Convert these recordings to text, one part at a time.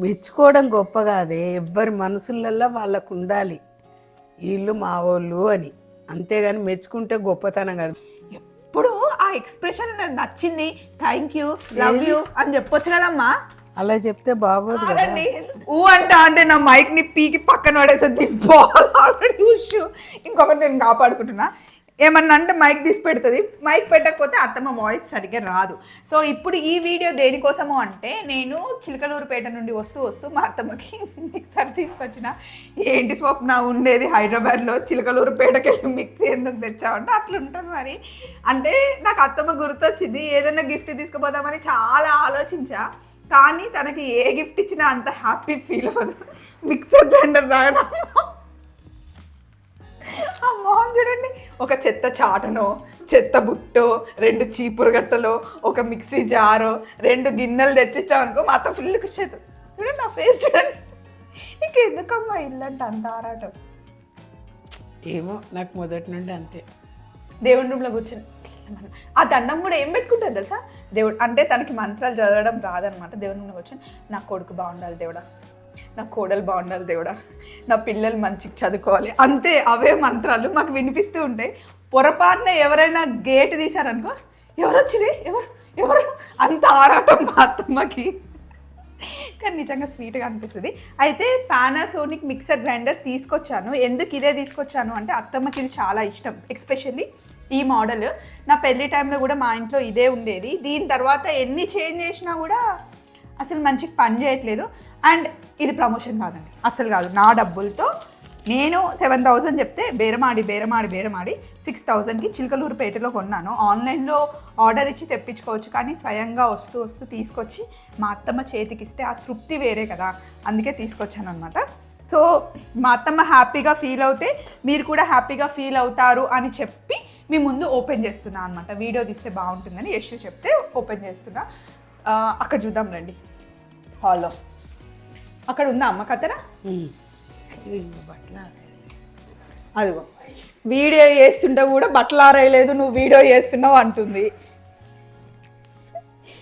మెచ్చుకోవడం గొప్ప కాదే. ఎవ్వరి మనసులల్లో వాళ్ళకు ఉండాలి వీళ్ళు మా వాళ్ళు అని. అంతేగాని మెచ్చుకుంటే గొప్పతనం కాదు. ఎప్పుడు ఆ ఎక్స్ప్రెషన్ నాకు నచ్చింది. థ్యాంక్ యూ లవ్ యూ అని చెప్పొచ్చు కదమ్మా. అలా చెప్తే బాగోదు కదా. కాదండి ఊ అంట అంటే నా మైక్ని పీకి పక్కన పడేసి ఇంకొకటి నేను కాపాడుకుంటున్నా. ఏమన్నా అంటే మైక్ తీసి పెడుతుంది. మైక్ పెట్టకపోతే అత్తమ్మ వాయిస్ సరిగ్గా రాదు. సో ఇప్పుడు ఈ వీడియో దేనికోసము అంటే నేను చిలకలూరుపేట నుండి వస్తూ వస్తూ మా అత్తమ్మకి మిక్సర్ తీసుకొచ్చిన ఏంటి స్వప్న ఉండేది హైదరాబాద్లో చిలకలూరుపేటకి వెళ్ళి మిక్సీ ఎందుకు తెచ్చావంటే అట్లా ఉంటుంది మరి. అంటే నాకు అత్తమ్మ గుర్తొచ్చింది ఏదైనా గిఫ్ట్ తీసుకుపోదామని చాలా ఆలోచించా కానీ తనకి ఏ గిఫ్ట్ ఇచ్చినా అంత హ్యాపీ ఫీల్ అవ్వదు. మిక్సర్ గ్రైండర్ తాగడం ఆ మొహం చూడండి. ఒక చెత్త చాటనో చెత్త బుట్టో రెండు చీపురు గట్టలో ఒక మిక్సీ జారో రెండు గిన్నెలు తెచ్చిచ్చామనుకో మా అత్త ఫుల్ ఖుషి అవుతుంది చూడండి నా ఫేస్ చూడండి. ఇంకెందుకమ్మా ఇల్లు అంటే అంత ఆరాటం. ఏమో నాకు మొదటి నుండి అంతే. దేవుడి రూమ్లో కూర్చొని. ఆ దండం కూడా ఏం పెట్టుకుంటుంది తెలుసా? దేవుడు అంటే తనకి మంత్రాలు చదవడం రాదనమాట. దేవుడి రూమ్లో కూర్చొని నా కొడుకు బాగుండాలి దేవుడా నా కోడలు బాగుండాలి దేవుడా. నా పిల్లలు మంచిగా చదువుకోవాలి. అంతే అవే మంత్రాలు మాకు వినిపిస్తూ ఉంటాయి. పొరపాటున ఎవరైనా గేట్ తీశారనుకో ఎవరు వచ్చినాయి ఎవరు? ఎవరు? అంత ఆరాటం మా అత్తమ్మకి. కానీ నిజంగా స్వీట్గా అనిపిస్తుంది. అయితే పానాసోనిక్ మిక్సర్ గ్రైండర్ తీసుకొచ్చాను. ఎందుకు ఇదే తీసుకొచ్చాను అంటే అత్తమ్మకి ఇది చాలా ఇష్టం. ఎక్స్పెషల్లీ ఈ మోడల్ నా పెళ్ళి టైంలో కూడా మా ఇంట్లో ఇదే ఉండేది. దీని తర్వాత ఎన్ని చేంజ్ చేసినా కూడా అసలు మంచిగా పని చేయట్లేదు. అండ్ ఇది ప్రమోషన్ కాదండి. అసలు కాదు. నా డబ్బులతో నేను సెవెన్ థౌజండ్ చెప్తే బేరమాడి బేరమాడి బేరమాడి సిక్స్ థౌజండ్కి చిలకలూరుపేటలో కొన్నాను. ఆన్లైన్లో ఆర్డర్ ఇచ్చి తెప్పించుకోవచ్చు. కానీ స్వయంగా వస్తూ వస్తూ తీసుకొచ్చి మా అత్తమ్మ చేతికిస్తే ఆ తృప్తి వేరే కదా. అందుకే తీసుకొచ్చాను అనమాట సో మా అత్తమ్మ హ్యాపీగా ఫీల్ అవుతే మీరు కూడా హ్యాపీగా ఫీల్ అవుతారు అని చెప్పి మీ ముందు ఓపెన్ చేస్తున్నా అనమాట వీడియో తీస్తే బాగుంటుందని యశు చెప్తే ఓపెన్ చేస్తున్నా. అక్కడ చూద్దాం రండి. హాల్లో. అక్కడ ఉందా అమ్మ కత్తెర బట్టలు అదిగో. వీడియో చేస్తుంటే కూడా బట్టలు ఆరేయలేదు నువ్వు వీడియో చేస్తున్నావు అంటుంది.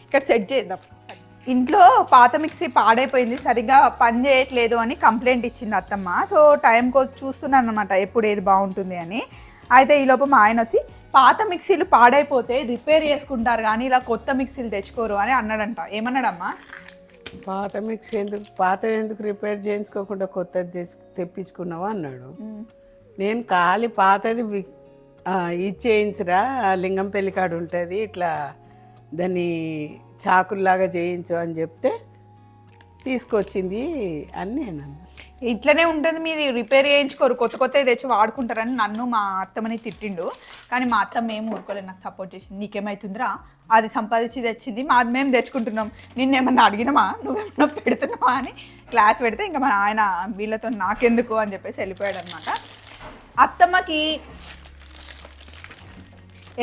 ఇక్కడ సెట్ చేద్దాం. ఇంట్లో పాత మిక్సీ పాడైపోయింది సరిగా పని చేయట్లేదు అని కంప్లైంట్ ఇచ్చింది అత్తమ్మ. సో టైం కోసం చూస్తున్నాను అనమాట ఎప్పుడు ఏది బాగుంటుంది అని. అయితే ఈలోపు మా ఆయన వచ్చి పాత మిక్సీలు పాడైపోతే రిపేర్ చేసుకుంటారు కానీ ఇలా కొత్త మిక్సీలు తెచ్చుకోరు అని అన్నాడంట. ఏమన్నాడమ్మా? పాత మిక్స్ ఎందుకు పాత ఎందుకు రిపేర్ చేయించుకోకుండా కొత్తది తెచ్చు తెప్పించుకున్నావా అన్నాడు. నేను ఖాళీ పాతది ఇచ్చేయించరా లింగం పెళ్ళికాడు ఉంటుంది ఇట్లా దాన్ని చాకుల్లాగా చేయించు అని చెప్తే తీసుకొచ్చింది అని నేను అన్నా. ఇట్లనే ఉంటుంది మీరు రిపేర్ చేయించుకోరు. కొత్త కొత్త తెచ్చి వాడుకుంటారని నన్ను మా అత్తమ్మని తిట్టిండు. కానీ మా అత్తమ్మ ఏం ఊరుకోలేదు నాకు సపోర్ట్ చేసింది. నీకేమైతుందిరా? అది సంపాదించి తెచ్చింది మాది మేము తెచ్చుకుంటున్నాం. నిన్నేమన్నా అడిగినామా నువ్వేమన్నా పెడుతున్నావా అని క్లాస్ పెడితే ఇంకా మన ఆయన వీళ్ళతో నాకెందుకు అని చెప్పేసి వెళ్ళిపోయాడు అనమాట అత్తమ్మకి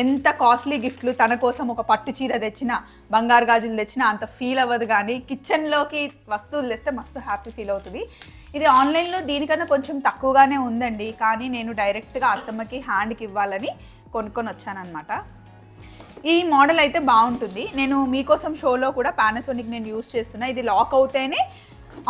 ఎంత కాస్ట్లీ గిఫ్ట్లు తన కోసం ఒక పట్టు చీర తెచ్చిన బంగారు గాజులు తెచ్చినా అంత ఫీల్ అవ్వదు కానీ కిచెన్లోకి వస్తువులు తెస్తే మస్తు హ్యాపీ ఫీల్ అవుతుంది. ఇది ఆన్లైన్లో దీనికన్నా కొంచెం తక్కువగానే ఉందండి. కానీ నేను డైరెక్ట్గా అత్తమ్మకి హ్యాండ్కి ఇవ్వాలని కొనుక్కొని వచ్చానమాట ఈ మోడల్ అయితే బాగుంటుంది. నేను మీకోసం షోలో కూడా పానాసోనిక్ నేను యూస్ చేస్తున్నా. ఇది లాక్ అవుతేనే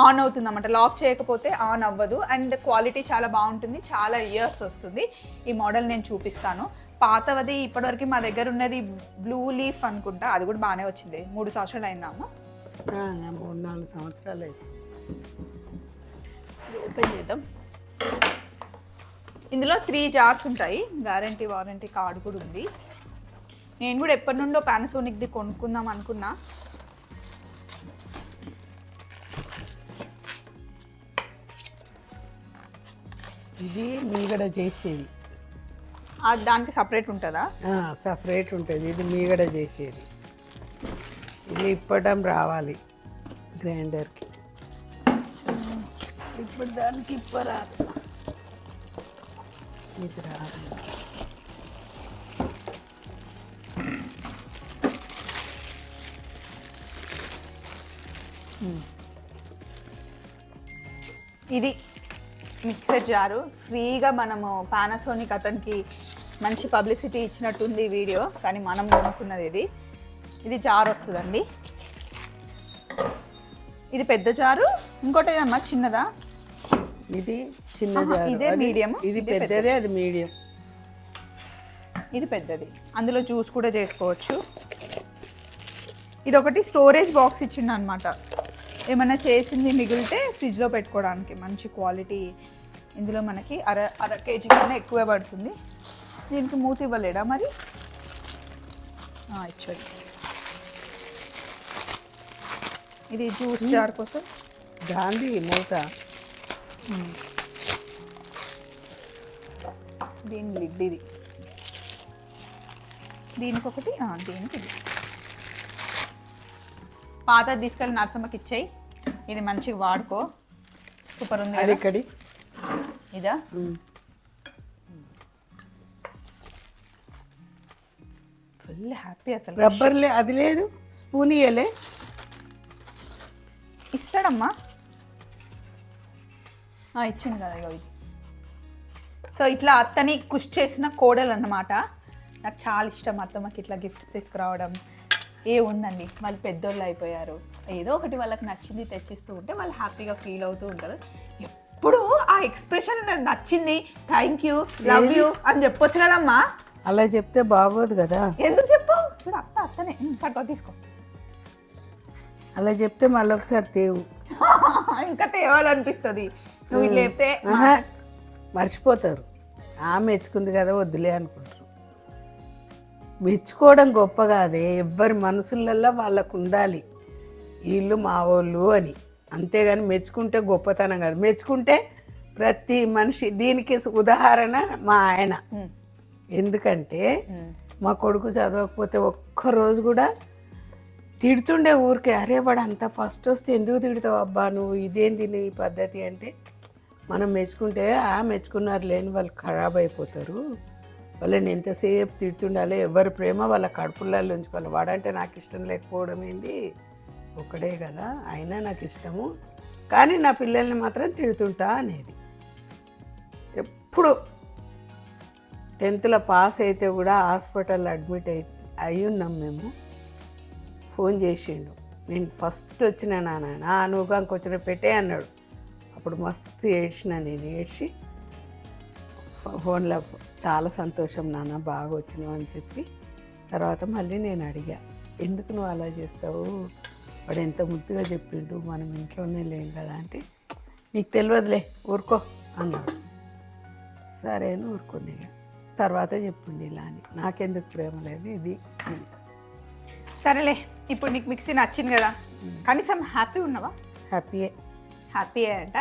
ఆన్ అవుతుంది అనమాట లాక్ చేయకపోతే ఆన్ అవ్వదు. అండ్ క్వాలిటీ చాలా బాగుంటుంది. చాలా ఇయర్స్ వస్తుంది. ఈ మోడల్ నేను చూపిస్తాను. పాతవది ఇప్పటివరకు మా దగ్గర ఉన్నది బ్లూ లీఫ్ అనుకుంటా. అది కూడా బాగానే వచ్చింది. మూడు సంవత్సరాలు అయిందా మూడు నాలుగు సంవత్సరాలు అయితే ఇది ఓపెన్ చేద్దాం. ఇందులో త్రీ జార్స్ ఉంటాయి. గ్యారంటీ వారంటీ కార్డు కూడా ఉంది. నేను కూడా ఎప్పటి నుండో పానాసోనిక్ది కొనుక్కుందాం అనుకున్నా. ఇది మీగడ చేసేది. దానికి సపరేట్ ఉంటుందా? సపరేట్ ఉంటుంది. ఇది మీగడ చేసేది. ఇది ఇప్పటం రావాలి. గ్రైండర్కి ఇప్పుడు దానికి ఇప్పరాదు ఇది రాదు ఇది మిక్సర్ జారు. ఫ్రీగా మనము పానాసోనిక్ అతనికి మంచి పబ్లిసిటీ ఇచ్చినట్టుంది ఈ వీడియో కానీ మనం కొనుక్కున్నది ఇది. ఇది జార్ వస్తుందండి. ఇది పెద్ద జారు ఇంకోటి ఏదమ్మా చిన్నదా? ఇది చిన్న. ఇదే medium, ఇది పెద్దదే అది మీడియం. ఇది పెద్దది. అందులో జ్యూస్ కూడా చేసుకోవచ్చు. ఇది ఒకటి స్టోరేజ్ బాక్స్ ఇచ్చిండు అనమాట ఏమైనా చేసింది మిగిలితే ఫ్రిడ్జ్లో పెట్టుకోవడానికి మంచి క్వాలిటీ. ఇందులో మనకి అర అర కేజీ కన్నా ఎక్కువే పడుతుంది. దీనికి మూత ఇవ్వలేడా మరి? ఇచ్చాడు. ఇది జ్యూస్ జార్ కోసం. గాంధీ మూత. దీని లిడ్ ఇది. దీనికి ఒకటి దీనికి ఇది. పాత తీసుకెళ్ళి నర్సమ్మకి ఇచ్చేయి. ఇది మంచిగా వాడుకో. సూపర్ ఉంది అది ఇక్కడి ఇదా? ఫుల్ హ్యాపీ అసలు. రబ్బర్ లే అది లేదు. స్పూన్ ఇయ్యలే. ఇస్తాడమ్మా. ఇచ్చిండు కదా ఇది. సో ఇట్లా అత్తని కుష్ చేసిన కోడలు అన్నమాట నాకు చాలా ఇష్టం అత్తమ్మకి ఇట్లా గిఫ్ట్ తీసుకురావడం. ఏ ఉందండి? వాళ్ళు పెద్దోళ్ళు అయిపోయారు. ఏదో ఒకటి వాళ్ళకి నచ్చింది తెచ్చిస్తూ ఉంటే వాళ్ళు హ్యాపీగా ఫీల్ అవుతూ ఉంటారు. ఎప్పుడు ఆ ఎక్స్ప్రెషన్ నచ్చింది. థ్యాంక్ యూ లవ్ యూ అని చెప్పొచ్చు కదమ్మా. అలా చెప్తే బాగోదు కదా. ఎందుకు చెప్పు? చూడు అత్త అత్తనే. పట్టుకో తీసుకో. అలా చెప్తే మళ్ళీ ఒకసారి తేవు. ఇంకా తేవాలనిపిస్తుంది. నువ్వు ఇట్లా చెప్తే ఆహా, మర్చిపోతారు. ఆ మెచ్చుకుంది కదా వద్దులే అనుకుంటారు. మెచ్చుకోవడం గొప్ప కాదే ఎవ్వరి మనసులల్లో వాళ్ళకు ఉండాలి. వీళ్ళు మా వాళ్ళు అని. అంతేగాని మెచ్చుకుంటే గొప్పతనం కాదు. మెచ్చుకుంటే ప్రతి మనిషి దీనికి ఉదాహరణ మా ఆయన. ఎందుకంటే. మా కొడుకు చదవకపోతే ఒక్కరోజు కూడా తిడుతుండే ఊరికే. అరే వాడు అంత ఫస్ట్ వస్తే ఎందుకు తిడతావు అబ్బా? నువ్వు ఇదేంది నీ పద్ధతి అంటే మనం మెచ్చుకుంటే ఆ మెచ్చుకున్నారు లేని వాళ్ళు ఖరాబ్ అయిపోతారు. వాళ్ళని ఎంతసేపు తిడుతుండాలి ఎవరి ప్రేమ వాళ్ళ కడుపులలో ఉంచుకోవాలి. వాడంటే నాకు ఇష్టం లేకపోవడం ఏంది? ఒక్కడే కదా అయినా నాకు ఇష్టము. కానీ నా పిల్లల్ని మాత్రం తిడుతుంటా అనేది. ఎప్పుడు టెన్త్లో పాస్ అయితే కూడా హాస్పిటల్ అడ్మిట్ అయి అయి ఉన్నాం మేము. ఫోన్ చేసిండు. నేను ఫస్ట్ వచ్చిన నాన్న నువ్వు ఇంకొచ్చిన పెట్టే అన్నాడు. అప్పుడు మస్తు ఏడ్చిన నేను ఏడ్చి ఫోన్లో చాలా సంతోషం నాన్న బాగా వచ్చినావు అని చెప్పి. తర్వాత మళ్ళీ నేను అడిగా ఎందుకు నువ్వు అలా చేస్తావు? వాడు ఎంత ముద్దుగా చెప్పిండు మనం ఇంట్లోనే లేం కదా అంటే నీకు తెలియదులే ఊరుకో అన్నాడు. సరే అని ఊరుకుని. తర్వాత చెప్పిండు ఇలా అని. నాకెందుకు ప్రేమ లేదు ఇది సరేలే ఇప్పుడు నీకు మిక్సీ నచ్చింది కదా? కనీసం హ్యాపీ ఉన్నావా? హ్యాపీయే. హ్యాపీ అంట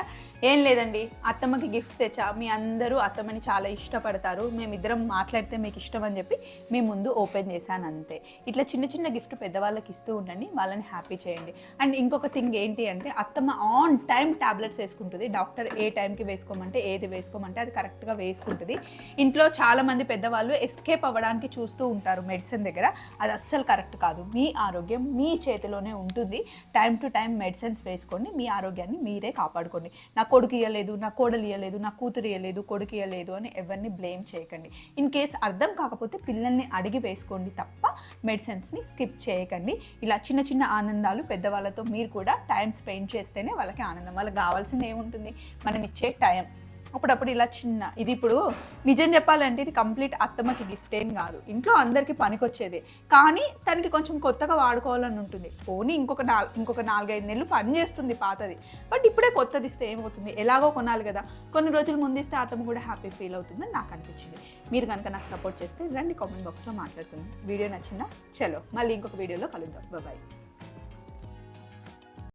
ఏం లేదండి అత్తమ్మకి గిఫ్ట్ తెచ్చా. మీ అందరూ అత్తమ్మని చాలా ఇష్టపడతారు. మేమిద్దరం మాట్లాడితే మీకు ఇష్టం అని చెప్పి మీ ముందు ఓపెన్ చేశాను అంతే. ఇట్లా చిన్న చిన్న గిఫ్ట్ పెద్దవాళ్ళకి ఇస్తూ ఉండండి వాళ్ళని హ్యాపీ చేయండి. అండ్ ఇంకొక థింగ్ ఏంటి అంటే అత్తమ్మ ఆన్ టైం టాబ్లెట్స్ వేసుకుంటుంది. డాక్టర్ ఏ టైంకి వేసుకోమంటే ఏది వేసుకోమంటే అది కరెక్ట్గా వేసుకుంటుంది. ఇంట్లో చాలామంది పెద్దవాళ్ళు ఎస్కేప్ అవ్వడానికి చూస్తూ ఉంటారు మెడిసిన్ దగ్గర. అది అస్సలు కరెక్ట్ కాదు. మీ ఆరోగ్యం మీ చేతిలోనే ఉంటుంది. టైం టు టైం మెడిసిన్స్ వేసుకోండి. మీ ఆరోగ్యాన్ని మీరే కాపాడుకోండి. నా కొడుకు ఇవ్వలేదు నా కోడలు ఇవ్వలేదు నా కూతురు ఇవ్వలేదు కొడుకు ఇవ్వలేదు అని ఎవరిని బ్లేమ్ చేయకండి. ఇన్ కేస్ అర్థం కాకపోతే పిల్లల్ని అడిగి వేసుకోండి తప్ప మెడిసిన్స్ని స్కిప్ చేయకండి. ఇలా చిన్న చిన్న ఆనందాలు పెద్దవాళ్ళతో మీరు కూడా టైం స్పెండ్ చేస్తేనే వాళ్ళకి ఆనందం. వాళ్ళకి కావాల్సింది ఏముంటుంది? మనం ఇచ్చే టైం అప్పుడప్పుడు ఇలా చిన్న ఇది ఇప్పుడు నిజం చెప్పాలంటే ఇది కంప్లీట్ అత్తమ్మకి గిఫ్ట్ ఏం కాదు. ఇంట్లో అందరికీ పనికొచ్చేది. కానీ తనకి కొంచెం కొత్తగా వాడుకోవాలని ఉంటుంది. పోనీ ఇంకొక నాలుగు ఇంకొక నాలుగైదు నెలలు పని చేస్తుంది పాతది. బట్ ఇప్పుడే కొత్తది ఇస్తే ఏమవుతుంది? ఎలాగో కొనాలి కదా. కొన్ని రోజులు ముందు ఇస్తే అత్తమ్మ కూడా హ్యాపీ ఫీల్ అవుతుందని నాకు అనిపించింది. మీరు కనుక నాకు సపోర్ట్ చేస్తే రండి కామెంట్ బాక్స్లో మాట్లాడుతుంది వీడియో నచ్చిందా? చలో. మళ్ళీ ఇంకొక వీడియోలో కలుద్దాం. బాయ్